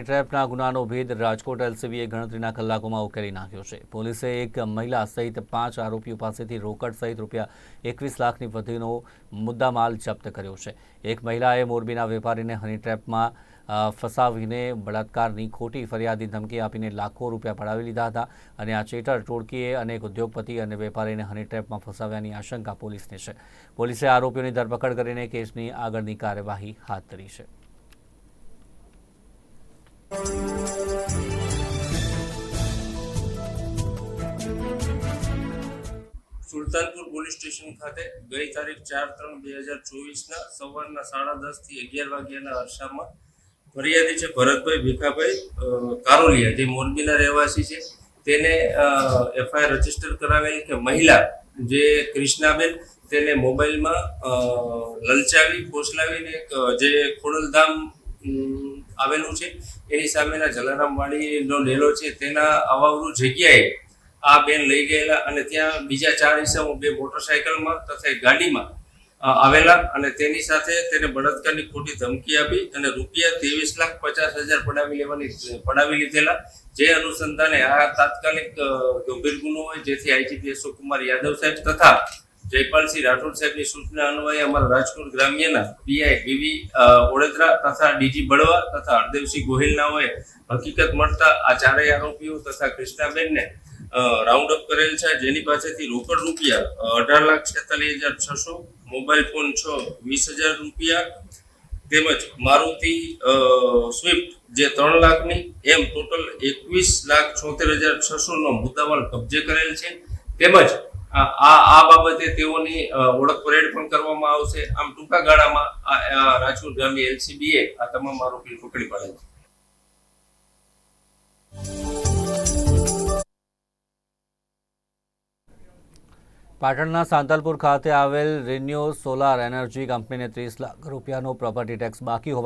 ટ્રેપના ગુનાનો ભેદ રાજકોટ એલસીબીએ ગણતરીના કલાકોમાં ઉકેલી નાખ્યો છે. પોલીસે એક મહિલા સહિત પાંચ આરોપીઓ પાસેથી રોકડ સહિત રૂપિયા એકવીસ લાખની વધીનો મુદ્દામાલ જપ્ત કર્યો છે. એક મહિલાએ મોરબીના વેપારીને હની ટ્રેપમાં ફસાવીને બળાત્કારની ખોટી ફરિયાદી ધમકી આપીને લાખો રૂપિયા પડાવી લીધા હતા અને આ ચેટર ટોળકીએ અનેક ઉદ્યોગપતિ અને વેપારીને હની ટ્રેપમાં ફસાવ્યાની આશંકા પોલીસને છે. પોલીસે આરોપીઓની ધરપકડ કરીને કેસની આગળની કાર્યવાહી હાથ ધરી છે. સુલતાનપુર પોલીસ સ્ટેશન ખાતે ગઈ તારીખ ચાર ત્રણ બે હજાર ચોવીસના સવારના સાડા દસથી અગિયાર વાગ્યાના અરસામાં ફરિયાદી છે ભરતભાઈ ભીખાભાઈ કારોલિયા, જે મોરબીના રહેવાસી છે. તેને એફઆઈઆર રજિસ્ટર કરાવેલ કે મહિલા જે ક્રિષ્નાબેન તેને મોબાઈલમાં લલચાવી ફોસલાવીને જે ખોડલધામ આવેલું છે, એની સામેના જલારામ વાડીનો ડેલો છે. તેના અવાવરૂ જગ્યાએ આ બેન લઈ ગયેલા અને ત્યાં બીજા ચાર ઈસમો બે મોટરસાયકલમાં તથા ગાડીમાં આવેલા અને તેની સાથે તેને બળાત્કારની ખોટી ધમકી આપી અને રૂપિયા ત્રેવીસ લાખ પચાસ હજાર પડાવી લેવાની, પડાવી લીધેલા. જે અનુસંધાને આ તાત્કાલિક ગંભીર ગુનો હોય, જેથી આઈજીપી અશોક કુમાર યાદવ સાહેબ તથા જયપાલસિંહ રાઠોડ સાહેબની સૂચના અન્વયે અમારા રાજકોટ ગ્રામ્યના પીઆઈ બીવી ઓળેદરા તથા ડીજી બળવા તથા હરદેવસિંહ ગોહિલનાઓએ હકીકત મળતા આ ચારેય આરોપીઓ તથા કૃષ્ણાબેનને રાઉન્ડ અપ કરેલ છે. જેની પાસેથી રોકડ રૂપિયા અઢાર લાખ છેતાલીસ હજાર છસો મોબાઈલ ફોન છ, વીસ હજાર રૂપિયા, તેમજ મારુતિ સ્વિફ્ટ જે ત્રણ લાખની, એમ ટોટલ એકવીસ લાખ છોતેર હજાર છસોનો મુદ્દામાલ કબજે કરેલ છે. તેમજ આ આ બાબતે તેઓની ઓળખ પરેડ પણ કરવામાં આવશે. આમ ટૂંકા ગાળામાં આ રાજકોટ ગામની એલસીબીએ આ તમામ આરોપી પકડી પાડ્યા છે. પાટણના સાંતલપુર ખાતે આવેલ રિન્યુ સોલાર એનર્જી કંપનીને ત્રીસ લાખ રૂપિયાનો પ્રોપર્ટી ટેક્સ બાકી હોવા